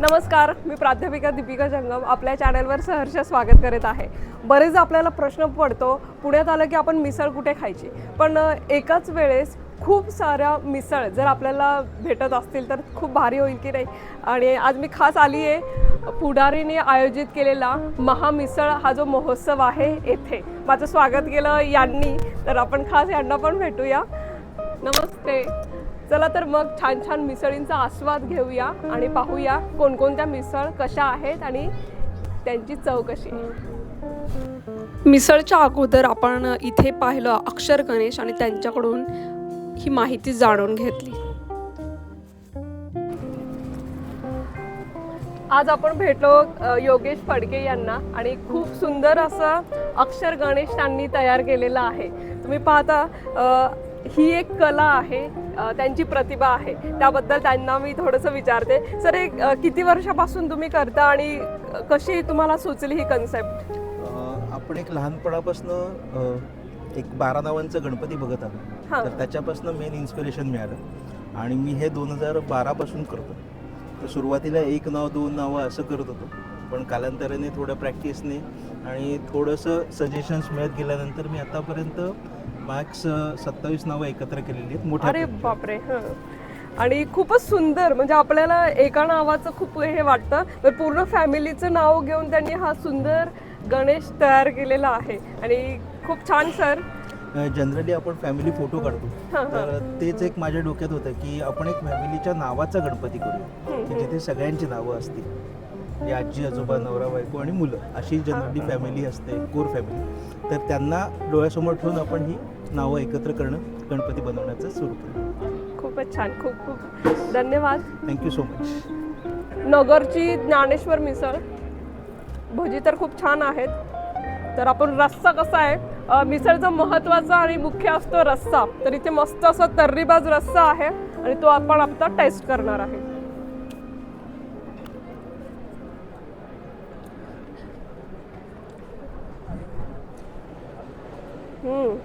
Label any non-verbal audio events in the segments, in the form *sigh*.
नमस्कार मी प्राध्यापिका दीपिका जंगम आपल्या चॅनलवर सहर्ष स्वागत करत आहे. बरेच आपल्याला प्रश्न पडतो पुण्यात आलं की आपण मिसळ कुठे खायची? पण एकाच वेळेस खूप साऱ्या मिसळ जर आपल्याला भेटत असतील तर खूप भारी होईल की नाही? आणि आज मी खास आली आहे पुढारीने आयोजित केलेला महामिसळ हा जो महोत्सव आहे येथे. माझं स्वागत केलं यांनी तर आपण खास यांना पण भेटूया. नमस्ते. चला तर मग छान छान मिसळींचा आस्वाद घेऊया आणि पाहूया कोणकोणत्या मिसळ कशा आहेत आणि त्यांची चव कशी मिसळच्या अगोदर आपण इथे पाहिलं अक्षर गणेश आणि त्यांच्याकडून ही माहिती जाणून घेतली. आज आपण भेटलो योगेश फडके यांना आणि खूप सुंदर असं अक्षर गणेश त्यांनी तयार केलेलं आहे. तुम्ही पाहता ही एक कला आहे. त्यांची प्रतिभा आहे. त्याबद्दल त्यांना मी थोडंसं विचारते. सर एक किती वर्षापासून तुम्ही करता आणि कशी तुम्हाला सुचली ही कन्सेप्ट आपण एक लहानपणापासून एक बारा नावांचं गणपती बघत आलो. तर त्याच्यापासून मेन इन्स्पिरेशन मिळालं. आणि मी हे दोन हजार बारापासून करतो. तर सुरुवातीला एक नाव दोन नावं असं करत होतो. पण कालांतराने थोड्या प्रॅक्टिसने आणि थोडंसं सजेशन्स मिळत गेल्यानंतर मी आतापर्यंत मॅक्स सत्तावीस नावं एकत्र केलेली आहेत. मोठ्या अरे. बापरे हं. आणि खूपच सुंदर म्हणजे आपल्याला एका नावाचं खूप हे वाटतं. पण पूर्ण फॅमिलीचं नाव घेऊन त्यांनी हा सुंदर गणेश तयार केलेला आहे. आणि खूप छान सर. जनरली आपण फॅमिली फोटो काढतो. हां, हां. तर तेच एक माझ्या डोक्यात होतं की आपण एक फॅमिलीच्या नावाचा गणपती करूया. की जिथे सगळ्यांची नावं असतील. म्हणजे आजी आजोबा नवरा बायको आणि मुलं. अशी जनरली फॅमिली असते कोर फॅमिली तर त्यांना डोळ्यासमोर ठेवून आपण ही नावं एकत्र करणं गणपती बनवण्याचं सुरू केलं खूपच छान खूप खूप धन्यवाद. थँक्यू सो मच नगरची ज्ञानेश्वर मिसळ. भजी तर खूप छान आहेत. तर आपण रस्सा कसा आहे? मिसळचा महत्त्वाचा आणि मुख्य असतो रस्सा. तर इथे मस्त असा तर्रीबाज रस्सा आहे आणि तो आपण आता टेस्ट करणार आहे. हम्म.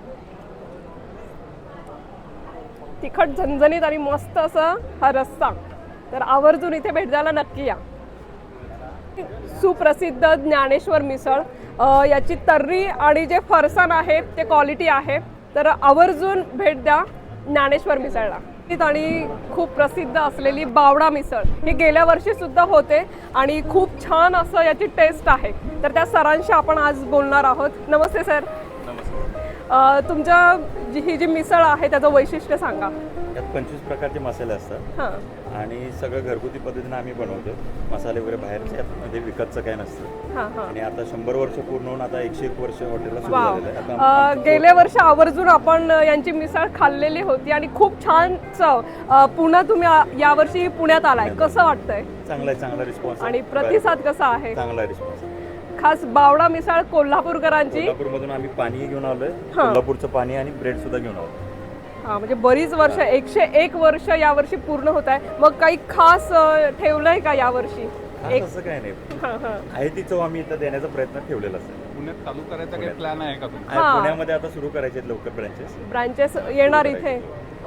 तिखट झणझणीत आणि मस्त असं हा रस्सा. तर आवर्जून इथे भेट द्यायला नक्की या. सुप्रसिद्ध ज्ञानेश्वर मिसळ. याची तर्री आणि जे फरसाण आहे ते क्वालिटी आहे. तर आवर्जून भेट द्या ज्ञानेश्वर मिसळला. आणि खूप प्रसिद्ध असलेली बावडा मिसळ. हे गेल्या वर्षी सुद्धा होते आणि खूप छान असं याची टेस्ट आहे. तर त्या सरांशी आपण आज बोलणार आहोत. नमस्ते सर. तुमच्या जी ही जी मिसळ आहे त्याचं वैशिष्ट्य सांगा. यात पंचवीस प्रकारचे मसाले असतात. हां. आणि सगळं घरगुती पद्धतीने आम्ही बनवतो. मसाले वगैरे बाहेरचे यात मध्ये विकतचं काय नसतं. हां हां. आणि आता शंभर वर्ष पूर्ण होऊन आता एकशे एक वर्ष हॉटेलला सुरू वाव. झालेलं आहे. अ, आता आमचं गेल्या वर्षी आवर्जून आपण यांची मिसळ खाल्लेली होती आणि खूप छान चव. अ, पुन्हा तुम्ही आ- यावर्षी पुण्यात आलाय. कसं वाटतंय? चांगला चांगला रिस्पॉन्स आणि प्रतिसाद कसा आहे? चांगला रिस्पॉन्स खास बावडा मिसळ कोल्हापूरकरांची. कोल्हापूरमधून आम्ही पाणी घेऊन आलोय. हां. कोल्हापूरचं पाणी आणि ब्रेड सुद्धा घेऊन आलो हा म्हणजे बरीच वर्ष एकशे एक वर्ष यावर्षी पूर्ण होत आहे. मग काही खास अ, ठेवलंय का यावर्षी? एक असं काय नाही. हा, हा. आहे ती चव आम्ही इथं देण्याचा प्रयत्न ठेवलेला असेल पुण्यात चालू करायचा काही प्लॅन आहे का तुमचा? हां. आहे पुण्यामध्ये आता सुरू करायचे आहेत लवकर ब्रँचेस ब्रांचेस येणार इथे?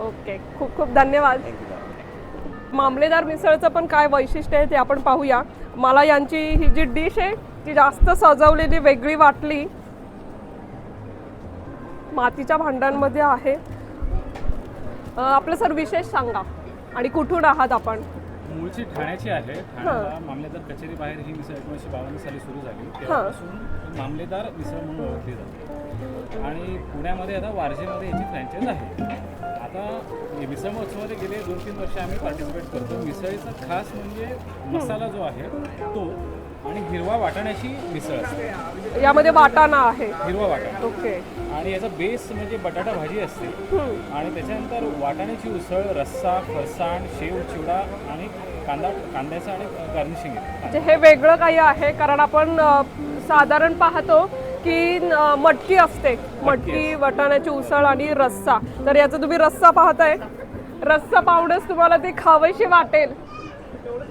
ओके खूप खूप धन्यवाद. थँक्यू मामलेदार मिसळचं पण काय वैशिष्ट्य आहे ते आपण पाहूया. मला यांची ही जी डिश आहे ती जास्त सजवलेली वेगळी वाटली. मातीच्या भांड्यांमध्ये आहे. आपलं सर विशेष सांगा. आणि कुठून आहात आपण? मूळची ठाण्याची आहे. ठाण्याला मामलेदार कचेरी बाहेर ही मिसळ एकोणीसशे बावन्न साली सुरू झाली. तेव्हापासून मामलेदार मिसळ म्हणून ओळखली जाते. आणि पुण्यामध्ये आता वारजेमध्ये याची फ्रँचाईज आहे. आता मिसळ महोत्सवामध्ये गेले दोन तीन वर्ष आम्ही पार्टिसिपेट करतो. मिसळीचा खास म्हणजे मसाला जो आहे तो आणि हिरवा वाटाण्याची मिसळ असते. यामध्ये वाटाणा आहे. हिरवा वाटाणा. ओके. आणि याचा बेस म्हणजे बटाटा भाजी असते. आणि त्याच्यानंतर वाटाण्याची उसळ रस्सा फरसाण शेव चिवडा आणि कांदा कांद्याचा आणि गार्निशिंग येते म्हणजे हे वेगळं काही आहे कारण आपण अ, साधारण पाहतो की मटकी असते. मटकी वाटाण्याची उसळ आणि रस्सा. तर याचा तुम्ही रस्सा पाहताय. रस्सा पाहूनच तुम्हाला ते खावीशी वाटेल.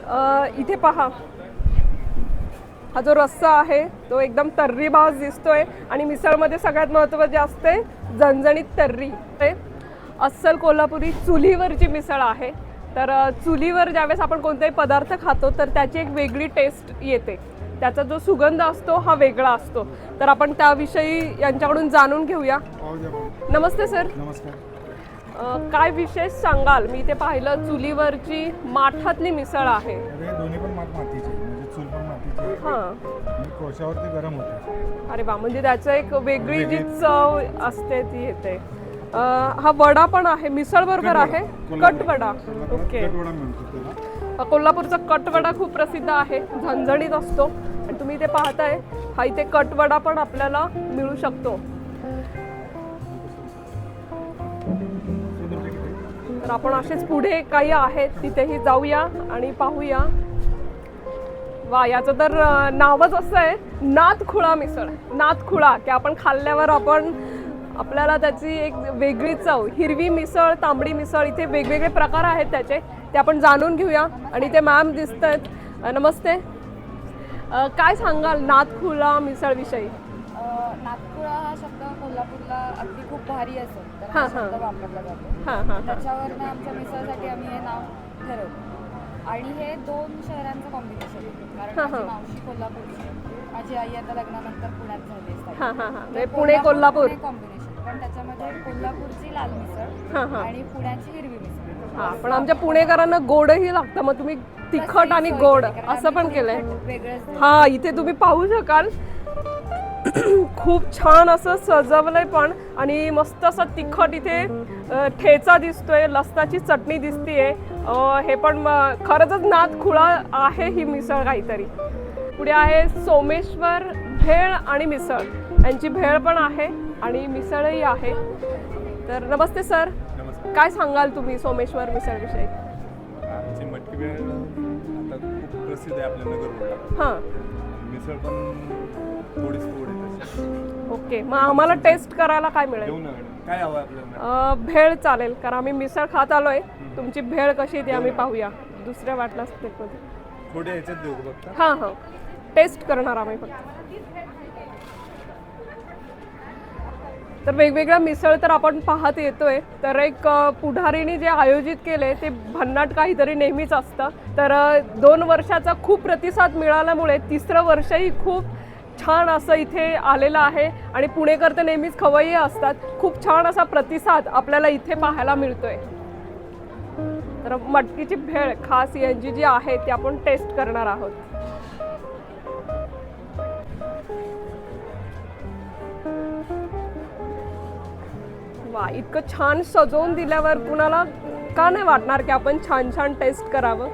अ, इथे पहा. हा जो रस्सा आहे तो एकदम तर्रीबाज दिसतोय आणि मिसळमध्ये सगळ्यात महत्त्वाचे असते झणझणीत तर्री. ते अस्सल कोल्हापुरी चुलीवरची मिसळ आहे. तर चुलीवर ज्यावेळेस आपण कोणताही पदार्थ खातो तर त्याची एक वेगळी टेस्ट येते. त्याचा जो सुगंध असतो हा वेगळा असतो. तर आपण त्याविषयी यांच्याकडून जाणून घेऊया. नमस्ते सर. नमस्कार. काय विशेष सांगाल? मी ते पाहिलं चुलीवरची माठातली मिसळ आहे. दोन्ही पण मातीचे. हां. कोळशावरती गरम होते. अरे वा म्हणजे त्याचं एक वेगळी जी चव असते ती येते. अ, हा वडा पण आहे मिसळ बरोबर आहे? कटवडा. ओके. कटवडा म्हणतो त्याला. कोल्हापूरचा कटवडा खूप प्रसिद्ध आहे झणझणीत असतो. आणि तुम्ही इथे पाहताय हा इथे कटवडा पण आपल्याला मिळू शकतो. तर आपण असेच पुढे काही आहेत तिथेही जाऊया आणि पाहूया. वा याचं तर नावच असं आहे नाथखुळा मिसळ. नाथखुळा की आपण खाल्ल्यावर आपण आपल्याला त्याची एक वेगळी चव हिरवी मिसळ तांबडी मिसळ इथे वेगवेगळे प्रकार आहेत त्याचे ते आपण जाणून घेऊया. आणि ते मॅम दिसत आहेत नमस्ते. काय सांगाल नाथखुळा मिसळविषयी? नागपूर हा शब्द कोल्हापूरला अगदी खूप भारी असेल तर हा, हा हा. शब्द वापरला जातो. त्याच्यावरनं आमच्या मिसळसाठी आम्ही हे नाव ठरवलं आणि हे दोन शहरांचं कॉम्बिनेशन आहे. कारण हा, माझी. मावशी कोल्हापूरची माझी आई आता लग्नानंतर पुण्यात झाली. हां हां हां. म्हणजे पुणे कोल्हापूर कॉम्बिनेशन पण त्याच्यामध्ये कोल्हापूरची लाल मिसळ हां हां. आणि पुण्याची हिरवी मिसळ. हां पण आमच्या पुणेकरांना गोडही लागतं. मग तुम्ही तिखट आणि गोड असं पण केलंय. वेगळंच हा इथे तुम्ही पाहू शकाल. *clears throat* खूप छान असं सजवलंय पण. आणि मस्त असं तिखट इथे अ, ठेचा दिसतोय. लसणाची चटणी दिसतीये. हे पण खरंच नाथ खुळा आहे ही मिसळ काहीतरी. पुढे आहे सोमेश्वर भेळ आणि मिसळ. यांची भेळ पण आहे आणि मिसळही आहे. तर नमस्ते सर. काय सांगाल तुम्ही सोमेश्वर मिसळविषयी? आमची मटकी आता खूप प्रसिद्ध आहे आपल्या नगर हां. मिसळ पण थोडीच ओके. मग आम्हाला टेस्ट करायला काय मिळेल? काय हवं आपल्याला? अ, भेळ चालेल कारण आम्ही मिसळ खात आलोय. तुमची भेळ कशी ती आम्ही पाहूया. दुसऱ्या वाटला स्टेपमध्ये थोड्या ह्याच्यात देऊ का फक्त? हां हां. टेस्ट करणार आम्ही फक्त. तर वेगवेगळ्या मिसळ तर आपण पाहत येतोय. तर एक अ, पुढारीने जे आयोजित केले ते भन्नाट काहीतरी नेहमीच असतं. तर अ, दोन वर्षाचा खूप प्रतिसाद मिळाल्यामुळे तिसरं वर्षही खूप छान असं इथे आलेलं आहे आणि पुणेकर तर नेहमीच खवय्ये असतात. खूप छान असा प्रतिसाद आपल्याला इथे पाहायला मिळतोय. तर मटकीची भेळ खास यांची जी आहे ती आपण टेस्ट करणार आहोत. वा इतकं छान सजवून दिल्यावर कुणाला का नाही वाटणार की आपण छान छान टेस्ट करावं?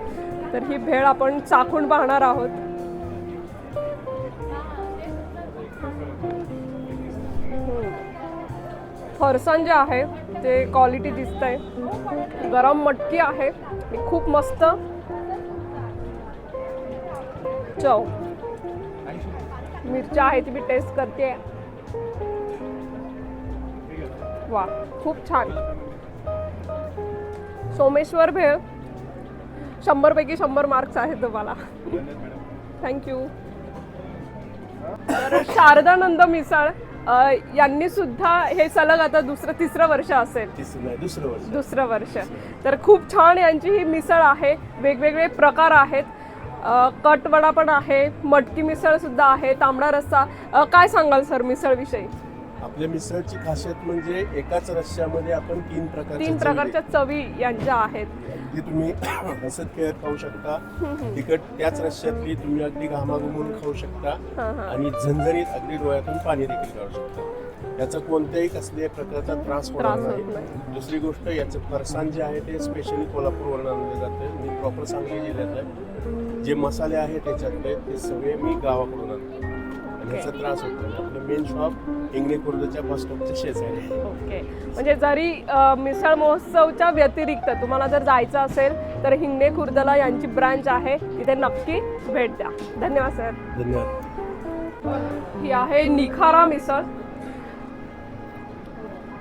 तर ही भेळ आपण चाखून पाहणार आहोत. फरसाण जे आहे ते क्वालिटी दिसत आहे गरम मटकी आहे. खूप मस्त चव. मिरच्या आहे ती मी टेस्ट करते. वा खूप छान. सोमेश्वर भेळ. शंभर पैकी शंभर मार्क्स आहेत तुम्हाला. Thank you Sharadanand Misal. यांनी सुद्धा हे सलग आता दुसरं तिसरं वर्ष असेल. दुसरं वर्ष. दुसरं वर्ष. तर खूप छान यांची ही मिसळ आहे. वेगवेगळे प्रकार आहेत. कटवडा पण आहे मटकी मिसळ सुद्धा आहे तांबडा रस्सा. काय सांगाल सर मिसळ विषयी आपल्या मिसळची खासियत म्हणजे एकाच रश्श्यामध्ये आपण तीन प्रकारचे तीन प्रकारच्या चवी यांच्या आहेत. जी तुम्ही *coughs* हसत खेळत खाऊ शकता तिखट त्याच रश्श्यातली तुम्ही अगदी घामाघुमून खाऊ शकता आणि झणझणीत अगदी डोळ्यातून पाणी देखील काढू शकता. याचा कोणत्याही कसल्याही प्रकारचा त्रास होणार नाही. दुसरी गोष्ट याचं फरसाण जे आहे ते स्पेशली कोल्हापूरवरून आणलं जातं मी प्रॉपर सांगली जिल्ह्यात आहे. जे मसाले आहेत त्याच्यातले ते सगळे मी गावाकडून आणतो. आणि याचा त्रास होतो. आपलं मेन शॉप इंगणे खुर्दच्या बस स्टॉपच्या शेजारी. आहे. ओके म्हणजे जरी अ, मिसळ महोत्सवच्या व्यतिरिक्त तुम्हाला जर जायचं असेल तर हिंगणे खुर्दला यांची ब्रांच आहे. तिथे नक्की भेट द्या. धन्यवाद सर धन्यवाद. ही आहे निखारा मिसळ.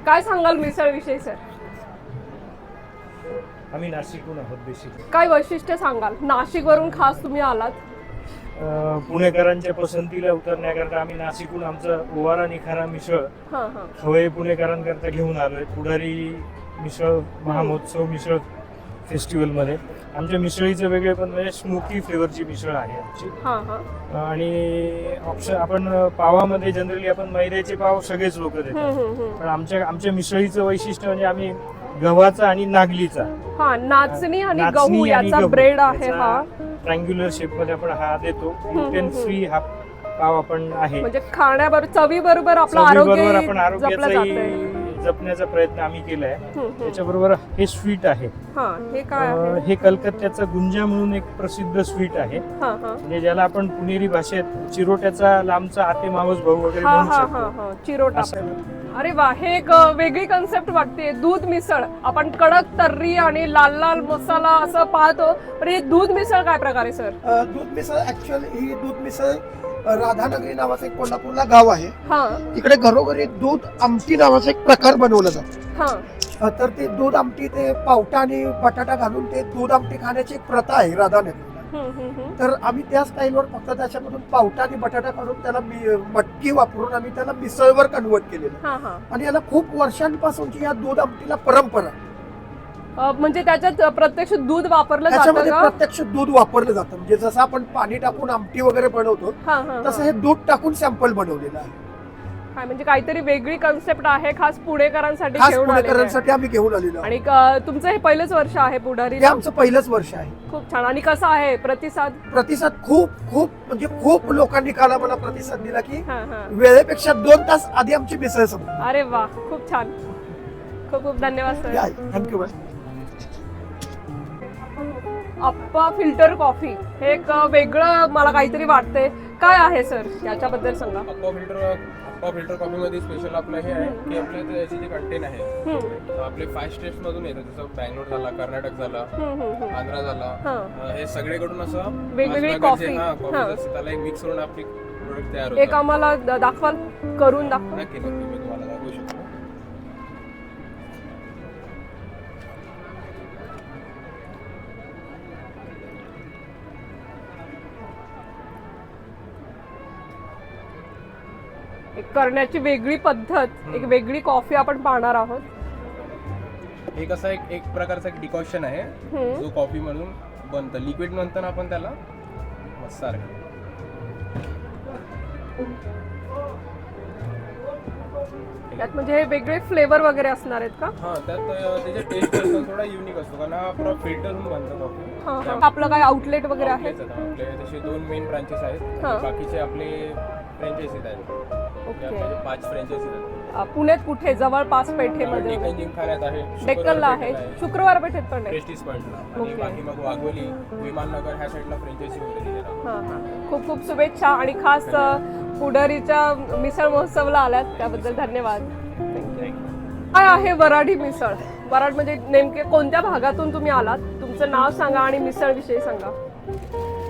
काय सांगाल मिसळ विषयी सर आम्ही नाशिकहून आहोत बेसिक काय वैशिष्ट्य सांगाल? नाशिकवरून खास तुम्ही आलात. पुणेकरांच्या पसंतीला उतरण्याकरता आम्ही नाशिकहून आमचं ओवारा निखारा मिसळ हां हां. खवय पुणेकरांकरता घेऊन आलोय. पुढारी मिसळ महामहोत्सव मिसळ फेस्टिवलमध्ये. आमच्या मिसळीचं वेगळे पण म्हणजे स्मोकी फ्लेवरची मिसळ आहे आमची. आणि ऑप्शन आपण पावामध्ये जनरली आपण मैद्याचे पाव सगळेच लोक हम्म. पण आमच्या आमच्या मिसळीचं वैशिष्ट्य म्हणजे आम्ही गव्हाचा आणि नागलीचा. नाचणी आणि गहू याचा ब्रेड आहे हा. ट्रँग्युलर शेपमध्ये आपण हा देतो. ग्लुटेन हम्म. फ्री हा. पाव आपण आहे. म्हणजे खाण्याबरोबर चवीबरोबर आपलं चवीबरोबर आपण आरोग्य जातंय. आरोग्याचाही जपण्याचा प्रयत्न आम्ही केलाय. त्याच्याबरोबर हे स्वीट आहे. हा हे हे कलकत्त्याचं गुंजा म्हणून एक प्रसिद्ध स्वीट आहे. हा हा. म्हणजे ज्याला आपण पुणेरी भाषेत चिरोट्याचा लांबचा आते मावस भाऊ वगैरे हा म्हणू हा शकतो. हा हा. चिरोटा. अरे वा हे एक वेगळी कन्सेप्ट वाटते. दूध मिसळ. आपण कडक तर्री आणि लाल लाल मसाला असं पाहतो. पण हे दूध मिसळ काय प्रकारे सर? दूध मिसळ ऍक्च्युअली ही दूध मिसळ राधानगरी नावाचं एक कोल्हापूरला गाव आहे. हा. तिकडे घरोघरी दूध आमटी नावाचा एक प्रकार बनवला जातो. हा. तर ते दूध आमटी ते पावटा आणि बटाटा घालून ते दूध आमटी खाण्याची एक प्रथा आहे हम्म. तर आम्ही त्या स्टाईलवर फक्त त्याच्यामधून पावटा आणि बटाटा काढून त्याला मटकी वापरून आम्ही त्याला मिसळवर कन्वर्ट केलेलं. आणि याला खूप वर्षांपासूनची या दूध आमटीला परंपरा. म्हणजे त्याच्यात प्रत्यक्ष दूध वापरलं त्याच्यामध्ये प्रत्यक्ष दूध वापरलं जातं. म्हणजे जसं आपण पाणी टाकून आमटी वगैरे बनवतो तसं. हे दूध टाकून सॅम्पल बनवलेलं आहे. काय म्हणजे काहीतरी वेगळी कन्सेप्ट आहे खास पुणेकरांसाठी खास घेऊन आलेलं आहे. पुणेकरांसाठी आम्ही घेऊन आलेलो आहोत. आणि क- तुमचं हे पहिलंच वर्ष आहे पुढारी हे आमचं पहिलंच वर्ष आहे. खूप छान. आणि कसं आहे प्रतिसाद? प्रतिसाद खूप खूप म्हणजे खूप लोकांनी काल आम्हाला प्रतिसाद दिला की हा हा. वेळेपेक्षा दोन तास आधी आमची मिसळ संपली. अरे वा खूप छान. खूप खूप धन्यवाद sir. Thank you bye. Appa filter coffee. हे एक वेगळं मला काहीतरी वाटतंय. काय आहे सर? याच्याबद्दल सांगा. अप्पा फिल्टर अप्पा फिल्टर कॉफीमध्ये स्पेशल आपलं हे आहे की आपल्या इथे याचे जे कंटेन आहे तर आपले फाय स्टेट्स मधून येतात जसं बँगलोर झाला कर्नाटक झाला. आंध्रा झाला हा. सगळीकडून असं वेगवेगळी कॉफी. हा त्याला एक मिक्स करून आपली प्रोडक्ट तयार एक आम्हाला दाखवाल करून दाखवा नक्की नक्की करण्याची वेगळी पद्धत एक वेगळी कॉफी आपण पाहणार आहोत. हे कसं एक एक प्रकारचं एक डिकॉशन आहे. जो कॉफी मधून बनतं. लिक्विड नंतर आपण त्याला? सारखं त्यात म्हणजे हे वेगळे फ्लेवर वगैरे असणार आहेत का? हा त्यात त्याचा टेस्ट असतो थोडा युनिक असतो. कारण हा आपला फिल्टर होऊन बनतं कॉफी हा, हा. आपलं काय आउटलेट वगैरे आहे. आपले तसे दोन मेन ब्रांचेस आहेत. हा. बाकीचे आपले फ्रँचायसीज आहेत. ओके. पाच अ, पुण्यात कुठे? जवळपास पेठेमध्ये डेक्कन जिमखान्यात आहे डेक्कनला आहे. शुक्रवार पेठेत पण आहे. प्रेस्टिज पॉईंटला आणि ओके. बाकी मग वाघोली विमाननगर ह्या साईडला फ्रँचायसी वगैरे दिलेला हा हा. खूप खूप शुभेच्छा आणि खास अ, पुढारीच्या मिसळ महोत्सवला आल्यात. त्याबद्दल धन्यवाद. काय आहे वराडी मिसळ? वराड म्हणजे नेमके कोणत्या भागातून तुम्ही आलात? तुमचं नाव सांगा आणि मिसळ विषयी सांगा.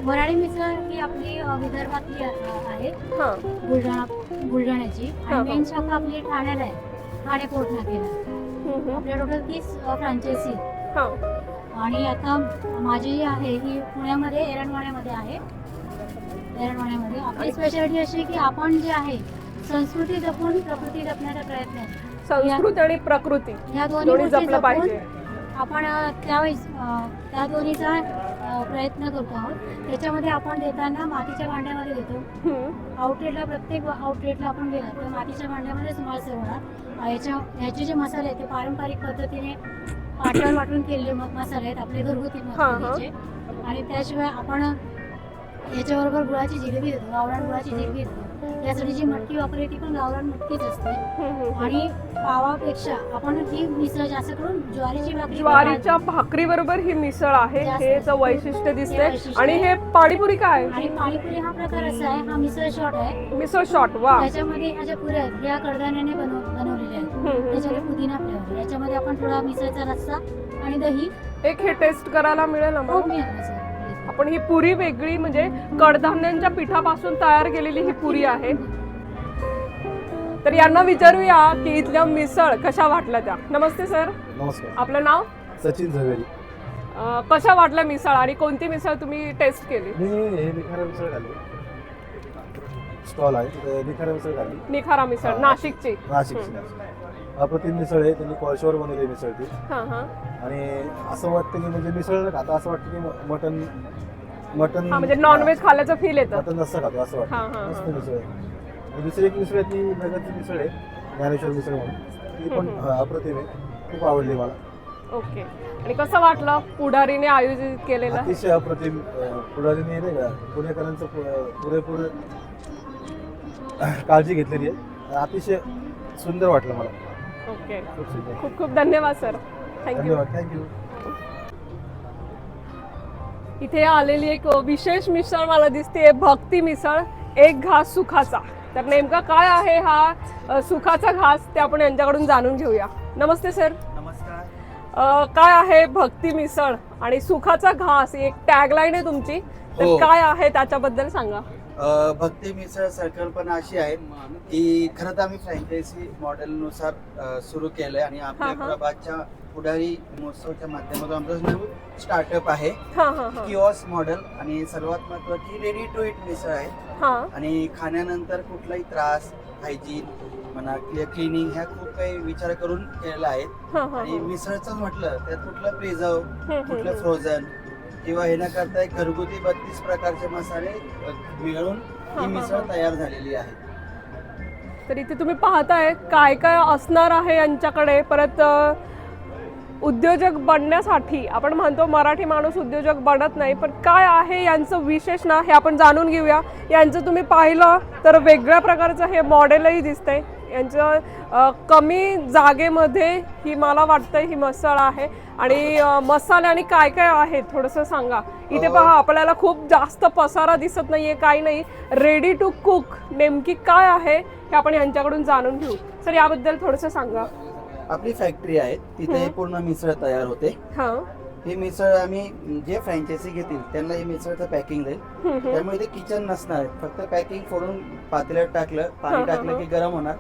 वराडी मिसळ ही आपली अ, विदर्भातली अ, आहे. हा. बुलढाणा बुलढाण्याची. आणि मेन शाखा आपली ठाण्याला आहे. ठाणे पोर्ट. आपल्या टोटल तीस फ्रँचायसी हा. आणि आता माझी जी आहे ही पुण्यामध्ये एरणवाड्यामध्ये आहे. एरणवाड्यामध्ये आपली स्पेशालिटी अशी की आपण जे आहे संस्कृती जपून प्रकृती जपण्याचा प्रयत्न आहे. संस्कृती आणि प्रकृती. ह्या दोन्ही आपण त्यावेळेस त्या दोन्हीचा प्रयत्न करतो आहोत. त्याच्यामध्ये आपण देताना मातीच्या भांड्यामध्ये देतो. आउटलेटला प्रत्येक आउटलेटला आपण गेला तर मातीच्या भांड्यामध्येच माल सर्वणार याच्या ह्याचे जे मसाले आहेत ते पारंपरिक पद्धतीने पाटण वाटून केलेले मसाले आहेत. आपले घरगुती. मसाल्याचे आणि त्याशिवाय आपण याच्याबरोबर गुळाची जिलेबी देतो. गावरान गुळाची जिलेबी देतो. यासाठी जी मटकी वापरली ती पण गावरान मटकीच असते. आणि पावापेक्षा आपण ही मिसळ जास्त करून ज्वारीची भाकरी ज्वारीच्या भाकरी बरोबर ही मिसळ आहे. जास्त. हे वैशिष्ट्य दिसते वैशिष्ट्य आणि. हे पाणीपुरी काय आणि पाणीपुरी हा प्रकार असा आहे हा मिसळ शॉट आहे. मिसळ शॉट वा. त्याच्यामध्ये ह्या ज्या पुऱ्या आहेत. ह्या कडधान्याने बनव बनवलेल्या आहेत. हम्म, हम्म. त्याच्यामध्ये पुदिना फ्लेवर. याच्यामध्ये आपण थोडा मिसळचा रस्सा आणि दही. एक हे टेस्ट करायला मिळेल खूप आम्हाला मिळालं आपण ही पुरी वेगळी म्हणजे कडधान्यांच्या पिठापासून तयार केलेली ही पुरी आहे. तर यांना विचारूया की इथल्या मिसळ कशा वाटल्या त्या. नमस्ते सर. नमस्कार. आपलं नाव? सचिन झवेरी. अं, कशा वाटल्या मिसळ आणि कोणती मिसळ तुम्ही टेस्ट केली? मी हे निखारा मिसळ खाल्ली. स्टॉल आहे तिथे निखारा मिसळ खाल्ली. निखारा मिसळ. नाशिकची. नाशिकची अप्रतिम मिसळ आहे त्यांनी कॉलशॉवर बनवली मिसळ ती. हा हा. आणि असं वाटतं की म्हणजे मिसळ न खाता असं वाटतं की मटन मटन हा म्हणजे नॉनव्हेज खाल्ल्याचं फील येतं. मटन नसतं खातो असं हा, हा, वाटतं हा. मिसळ आहे. आणि दुसरी एक मिसळ आहे ती नगरची मिसळ आहे ज्ञानेश्वर मिसळ म्हणून. ती पण हम्म. हा, अप्रतिम आहे. खूप आवडली मला. ओके. आणि कसं वाटलं पुढारीने आयोजित केलेलं? अतिशय अप्रतिम अं, पुढारीने नाही का पुणेकरांचं पु- पुरेपूर काळजी घेतलेली आहे. अतिशय सुंदर वाटलं मला. ओके. खूप खूप धन्यवाद सर. थँक्यू धन्यवाद. थँक्यू इथे आलेली एक विशेष मिसळ मला दिसते भक्ती मिसळ एक घास सुखाचा. तर नेमका काय आहे हा सुखाचा घास ते आपण यांच्याकडून जाणून घेऊया. नमस्ते सर. नमस्कार. काय आहे भक्ती मिसळ आणि सुखाचा घास? ही एक टॅगलाईन आहे तुमची. तर हो. काय आहे त्याच्याबद्दल सांगा. भक्ती मिसळ संकल्पना अशी आहे की खरं तर आम्ही फ्रँचायझी मॉडेलनुसार सुरू केलंय आणि आपल्या. प्रभातच्या पुढारी महोत्सवच्या माध्यमातून आमचं नवीन स्टार्टअप आहे किओस मॉडेल आणि सर्वात महत्वाची रेडी टू इट मिसळ आहे. आणि खाण्यानंतर कुठलाही त्रास हायजीन म्हणा क्लिनिंग ह्या खूप काही विचार करून केलेला आहे. आणि मिसळचं म्हटलं त्यात कुठलं प्रिझर्व कुठलं. फ्रोझन किंवा हे न करता एक घरगुती बत्तीस प्रकारचे मसाले मिळून हा, मिसळ. तयार झालेली आहे. तर इथे तुम्ही पाहताय काय काय असणार आहे यांच्याकडे? परत उद्योजक बनण्यासाठी आपण म्हणतो मराठी माणूस उद्योजक बनत नाही पण काय आहे यांचं विशेष ना हे आपण जाणून घेऊया. यांचं तुम्ही पाहिलं तर वेगळ्या प्रकारचं हे मॉडेलही दिसतंय. यांचं कमी जागेमध्ये ही मला वाटतं ही मसाळ आहे. आणि मसाले आणि काय काय आहे थोडंसं सांगा. इथे पहा आपल्याला खूप जास्त पसारा दिसत नाहीये काही नाही. रेडी टू कुक नेमकी काय आहे हे आपण यांच्याकडून जाणून घेऊ. सर याबद्दल थोडंसं सांगा. आपली फॅक्टरी आहे. तिथे. पूर्ण मिसळ तयार होते. हां. ही मिसळ आम्ही जे फ्रँचायझी घेतील त्यांना ही मिसळचं पॅकिंग देईल. त्यामुळे ते किचन नसणार फक्त पॅकिंग फोडून पातेल्यात टाकलं पाणी टाकलं. की गरम होणार.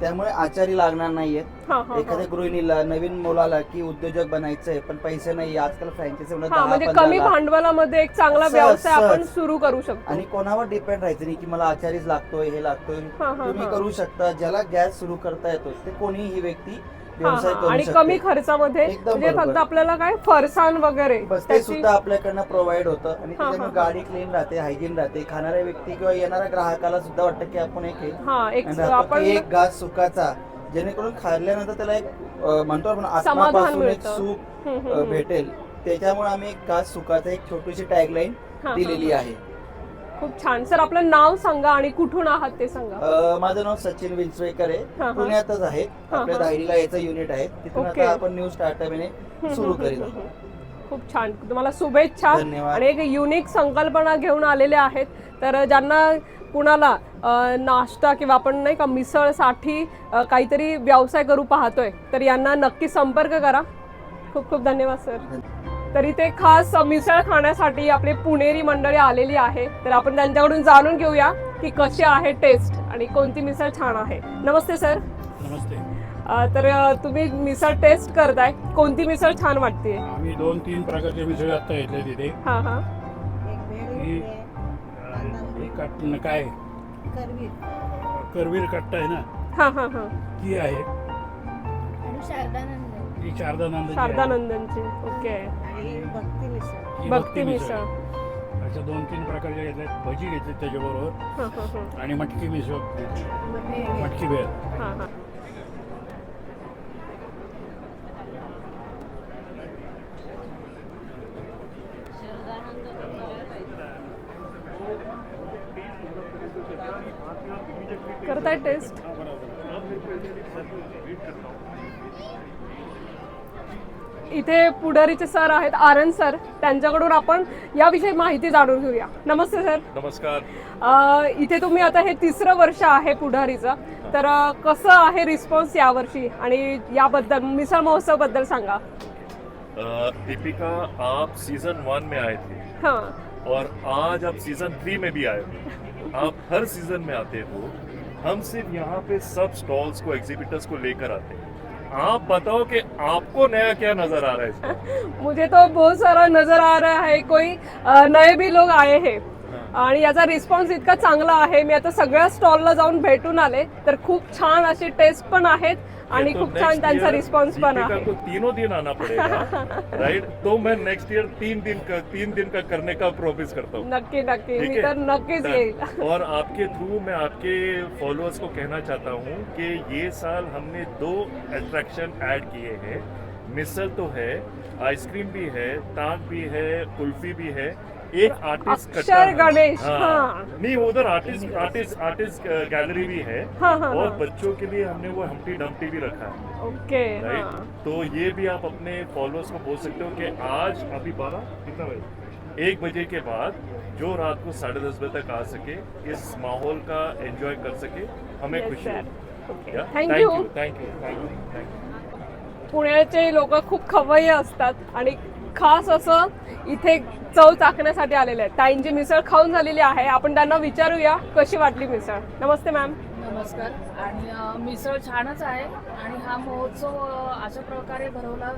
त्यामुळे आचारी लागणार नाहीयेत हां हां एखाद्या गृहिणीला नवीन मुलाला की उद्योजक बनायचंय पण पैसे नाही आजकाल फ्रँचायझी हां म्हणजे कमी भांडवलामध्ये एक चांगला सहज, व्यवसाय आपण. सुरू करू शकतो. आणि कोणावर डिपेंड राहायचं नाही की मला आचारीच लागतोय हे लागतोय. हा, हा, तुम्ही हा. करू शकता. ज्याला गॅस सुरू करता येतो ते कोणीही व्यक्ती व्यवसाय हां. करू आणि शकते कमी खर्चामध्ये एकदम म्हणजे फक्त. आपल्याला काय फरसाण वगैरे बस ते त्याची- सुद्धा आपल्याकडनं प्रोव्हाइड होतं आणि हा, त्याच्यामुळे हा, हा. गाडी क्लीन राहते हायजीन राहते खाणाऱ्या व्यक्ती किंवा येणाऱ्या ग्राहकाला सुद्धा वाटतं की आपण एक हे हा एक आणि राहतो आपण एक घास सुखाचा जेणेकरून खाल्ल्यानंतर त्याला एक अं, म्हणतो आपण आत्मापासून एक मिळतं. सुख हम्म, हम्म, अं, हम्म. भेटेल त्याच्यामुळे आम्ही एक घास सुखाचा एक छोटीशी टॅगलाईन हा, हा, दिलेली हा. आहे खूप छान. सर आपलं नाव सांगा आणि कुठून आहात ते सांगा. अं, माझं नाव सचिन विंचवेकर आहे. हा. पुण्यातच आहे. हा, आपल्या. दाहिरीला याचं युनिट आहे. तिथून ओके. आता आपण न्यू सुरू करीत आहोत. खूप छान. तुम्हाला शुभेच्छा धन्यवाद. आणि एक युनिक संकल्पना घेऊन आलेले आहेत. तर ज्यांना कुणाला अ, नाश्ता किंवा आपण नाही का मिसळसाठी अ, काहीतरी व्यवसाय करू पाहतोय तर यांना नक्की संपर्क करा. खूप खूप धन्यवाद सर. तर इथे खास मिसळ खाण्यासाठी आपली पुणेरी मंडळी आलेली आहे. तर आपण त्यांच्याकडून जाणून घेऊया की कशी आहे टेस्ट आणि कोणती मिसळ छान आहे. नमस्ते सर नमस्ते. अ, तर तुम्ही मिसळ टेस्ट करताय. कोणती मिसळ छान वाटते आम्ही दोन तीन प्रकारचे मिसळ आता घेतले तिथे. हां हां. ही ही काय? करवीर. कट्टा आहे ना? हां हां हां. ती आहे. शारदानंद ही शारदानंद शारदानंदनची. ओके. भक्ती मिसळ. अशा दोन तीन प्रकारचे घेतल्यात भजी घेतली त्याच्याबरोबर. हां हां हां आणि मटकी मिसळ. घेतली. मटकी भेळ हां हां करताय टेस्ट इथे पुढारीचे सर आहेत आनंद सर. त्यांच्याकडून आपण याविषयी माहिती जाणून घेऊया. नमस्ते सर. नमस्कार. इथे तुम्ही आता हे तिसरं वर्ष आहे पुढारीचं. तर कसं आहे रिस्पॉन्स यावर्षी? आणि याबद्दल मिसळ महोत्सवबद्दल सांगा दीपिका आप सीजन वन में आए थे। हां. और आज आप सीजन थ्री में भी आए हो। आप हर सीजन में आते हो। हम सिर्फ यहाँ पे सब स्टॉल्स को एग्जीबिटर्स को लेकर आते हैं। आप बताओ कि आपको नया क्या नजर आ रहा है *laughs* मुझे तो बहुत सारा नजर आ रहा है कोई नए भी लोग आए हैं। आणि याचा रिस्पॉन्स इतका चांगला आहे मी आता सगळ्या स्टॉलला जाऊन भेटून आले तर खूप छान अशी टेस्ट पण आहेत. आणि तो खूप छान त्यांचा रिस्पॉन्स पण आहे. को तीनों दिन आना पड़ेगा राइट तो मैं नेक्स्ट ईयर तीन दिन का तीन दिन का करने का प्रॉमिस करता हूँ। नक्की नक्की. मी तर नक्कीच येईल. और आपके थ्रू मैं आपके फॉलोअर्स को कहना चाहता हूँ कि ये साल हमने दो अट्रैक्शन ऐड किए हैं। मिसल तो है आइसक्रीम भी है ताक भी है कुल्फी भी है। एक आर्टिस्ट अक्षर गणेश, हाँ। हाँ। नहीं उधर आर्टिस्ट आर्टिस्ट आर्टिस्ट गैलरी भी है। हाँ, हाँ, और हाँ। बच्चों के लिए हमने वो हम्टी डम्टी भी रखा है। ओके राइट हाँ. तो ये भी आप अपने फॉलोअर्स को बोल सकते हो कि आज अभी बारह कितना बजे? एक बजे के बाद जो रात को साढ़े दस बजे तक आ सके इस माहौल का एंजॉय कर सके हमें खुशी you, thank you, thank you, thank you. पुण्याचे लोक खूप खवय्ये असतात आणि खास असं इथे चव चाकण्यासाठी आलेले आहेत. ताईंची मिसळ खाऊन झालेली आहे. आपण त्यांना विचारूया कशी वाटली मिसळ. नमस्ते मॅम नमस्कार. आणि मिसळ छानच आहे. आणि हा महोत्सव अशा प्रकारे भरवला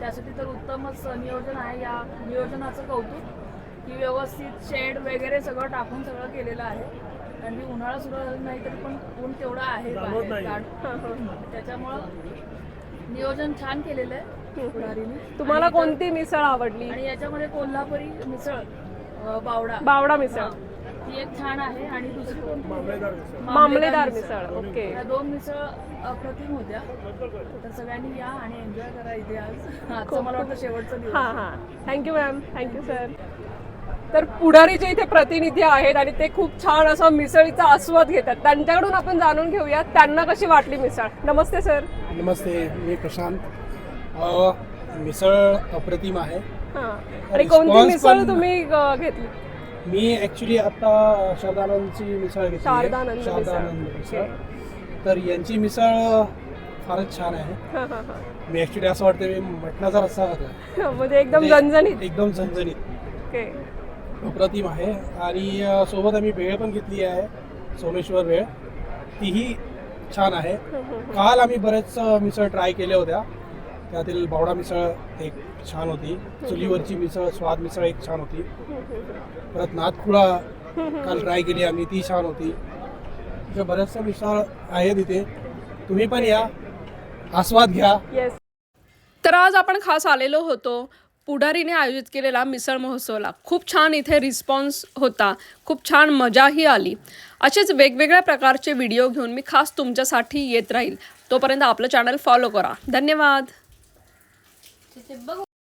त्यासाठी तर उत्तमच नियोजन आहे. या नियोजनाचं कौतुक की व्यवस्थित शेड वगैरे सगळं टाकून सगळं केलेलं आहे. कारण की उन्हाळा सुरू झाला नाही तरी पण ऊन तेवढं आहे त्याच्यामुळं नियोजन छान केलेलं आहे. तुम्हाला कोणती मिसळ आवडली? आणि याच्यामध्ये कोल्हापुरी मिसळ अ, बावडा. बावडा मिसळ. हा. ती एक छान आहे आणि दुसरी कोणती? मामलेदार मिसळ. ओके. या दोन मिसळ अप्रतिम होत्या. तर सगळ्यांनी या आणि एन्जॉय करा इथे आज. आजचं मला वाटतं शेवटचं दिवस. हां हां. थँक्यू मॅम थँक्यू सर तर पुढारीचे इथे प्रतिनिधी आहेत आणि ते खूप छान असं मिसळीचा आस्वाद घेतात. त्यांच्याकडून आपण जाणून घेऊया त्यांना कशी वाटली मिसळ. नमस्ते सर नमस्ते. मी प्रशांत. मिसळ अप्रतिम आहे. हां. आणि कोणती Response मिसळ पण- तुम्ही अ, घेतली? मी ॲक्च्युली आता शारदानंदची मिसळ घेतली. आहे. शारदानंद मिसळ. शारदानंद मिसळ. तर यांची मिसळ फारच छान आहे. हां हां हां. मी ॲक्च्युली असं वाटतं मी मटणाचा रस्सा खातो *laughs* म्हणजे एकदम म्हणजे झणझणीत. एकदम झणझणीत. ओके. अप्रतिम आहे. आणि अ, सोबत आम्ही भेळ पण घेतली आहे. सोमेश्वर भेळ. तीही छान आहे. काल आम्ही बरेच अ, मिसळ ट्राय केल्या होत्या. त्यातील बावडा मिसळ एक छान होती. चुलीवरची मिसळ स्वाद मिसळ एक छान होती. परत नाथखुळा काल ट्राय केली आम्ही ती छान होती. अशा बऱ्याचशा मिसळ आहेत इथे. तुम्ही पण या. आस्वाद घ्या. येस तर आज आपण खास आलेलो होतो पुढारीने आयोजित केलेला मिसळ महोत्सवला. खूप छान इथे रिस्पॉन्स होता. खूप छान मजाही आली. असेच वेगवेगळ्या प्रकारचे व्हिडिओ घेऊन मी खास तुमच्यासाठी येत राहील. तोपर्यंत आपलं चॅनल फॉलो करा. धन्यवाद. तिथे बघू